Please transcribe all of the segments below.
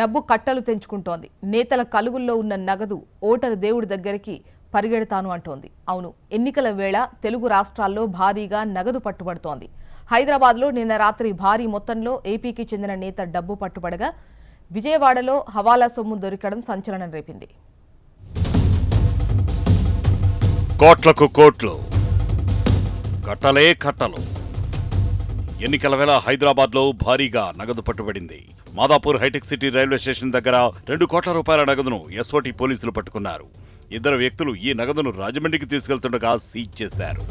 డబ్బు కట్టలు తెంచుకుంటోంది. నేతల కలుగుల్లో ఉన్న నగదు ఓటరు దేవుడి దగ్గరికి పరిగెడతాను అంటోంది. అవును ఎన్నికల వేళ తెలుగు రాష్ట్రాల్లో భారీగా నగదు పట్టుబడుతోంది. హైదరాబాద్లో నిన్న రాత్రి భారీ మొత్తంలో ఏపీకి చెందిన నేత డబ్బు పట్టుబడగా విజయవాడలో హవాలా సొమ్ము దొరికడం సంచలనం రేపింది. కోట్లకు కోట్లు. కట్టలే కట్టలు. ఎన్నికల వేళ హైదరాబాద్లో భారీగా నగదు పట్టుబడింది. Madhapur Hitec city railway station దగ్గర రెండు కోట్ల రూపాయల నగదును ఎస్ఓటి పోలీసులు పట్టుకున్నారు. ఇద్దరు వ్యక్తులు ఈ నగదును రాజమండ్రికి తీసుకెళ్తుండగా సీజ్ చేశారు.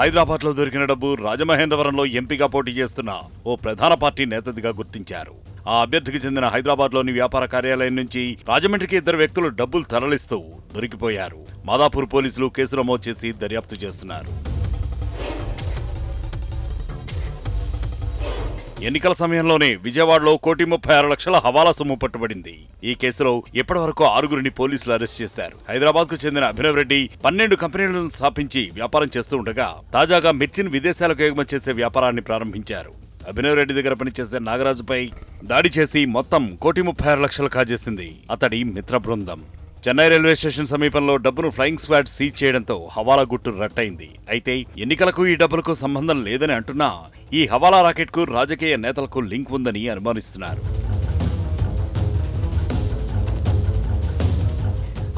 హైదరాబాద్లో దొరికిన డబ్బు రాజమహేంద్రవరంలో ఎంపీగా పోటీ చేస్తున్న ఓ ప్రధాన పార్టీ నేతదిగా గుర్తించారు. ఆ అభ్యర్థికి చెందిన హైదరాబాద్లోని వ్యాపార కార్యాలయం నుంచి రాజమండ్రికి ఇద్దరు వ్యక్తులు డబ్బులు తరలిస్తూ దొరికిపోయారు. మాదాపూర్ పోలీసులు కేసు నమోదు చేసి దర్యాప్తు చేస్తున్నారు. ఎన్నికల సమయంలోనే విజయవాడలో కోటి ముప్పై ఆరు లక్షల హవాలా సొమ్ము పట్టుబడింది. ఈ కేసులో ఇప్పటివరకు ఆరుగురిని పోలీసులు అరెస్ట్ చేశారు? హైదరాబాద్కు చెందిన అభినవ్ రెడ్డి పన్నెండు కంపెనీలను స్థాపించి వ్యాపారం చేస్తూ ఉండగా తాజాగా మిర్చిని విదేశాలకు ఎగుమతి చేసే వ్యాపారాన్ని ప్రారంభించారు. అభినవ్ రెడ్డి దగ్గర పనిచేసే నాగరాజుపై దాడి చేసి మొత్తం కోటి ముప్పై ఆరు లక్షలు కాజేసింది అతడి మిత్ర బృందం. చెన్నై రైల్వే స్టేషన్ సమీపంలో డబ్బును ఫ్లయింగ్ స్క్వాడ్ సీజ్ చేయడంతో హవాలా గుట్టు రట్టయింది. అయితే ఎన్నికలకు ఈ డబ్బులకు సంబంధం లేదని అంటున్నా ఈ హవాలా రాకెట్కు రాజకీయ నేతలకు లింక్ ఉందని అనుమానిస్తున్నారు.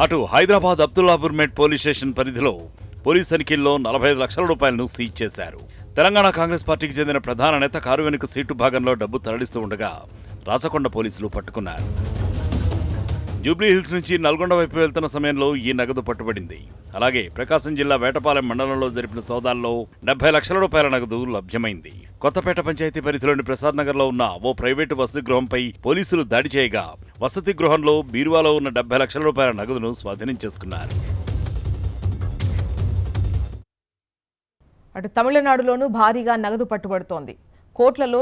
అటు Hyderabad Abdullapurmet police station పరిధిలో పోలీస్ తనిఖీల్లో నలభై ఐదు లక్షల రూపాయలను సీజ్ చేశారు. తెలంగాణ కాంగ్రెస్ పార్టీకి చెందిన ప్రధాన నేత కారు వెనుక సీటు భాగంలో డబ్బు తరలిస్తూ ఉండగా రాచకొండ పోలీసులు పట్టుకున్నారు. జూబ్లీ హిల్స్ నుంచి నల్గొండ వైపు వెళ్తున్న సమయంలో ఈ నగదు పట్టుబడింది. అలాగే ప్రకాశం జిల్లా వేటపాలెం మండలంలో జరిపిన సోదాల్లో డెబ్బై లక్షల రూపాయల నగదు లభ్యమైంది. కొత్తపేట పంచాయతీ పరిధిలోని ప్రసాద్ నగర్లో ఉన్న ఓ ప్రైవేటు వసతి గృహంపై పోలీసులు దాడి చేయగా వసతి గృహంలో బీరువాలో ఉన్న డెబ్బై లక్షల రూపాయల నగదును స్వాధీనం చేసుకున్నారు. అటు తమిళనాడులోనూ భారీగా నగదు పట్టుబడుతోంది. కోట్లలో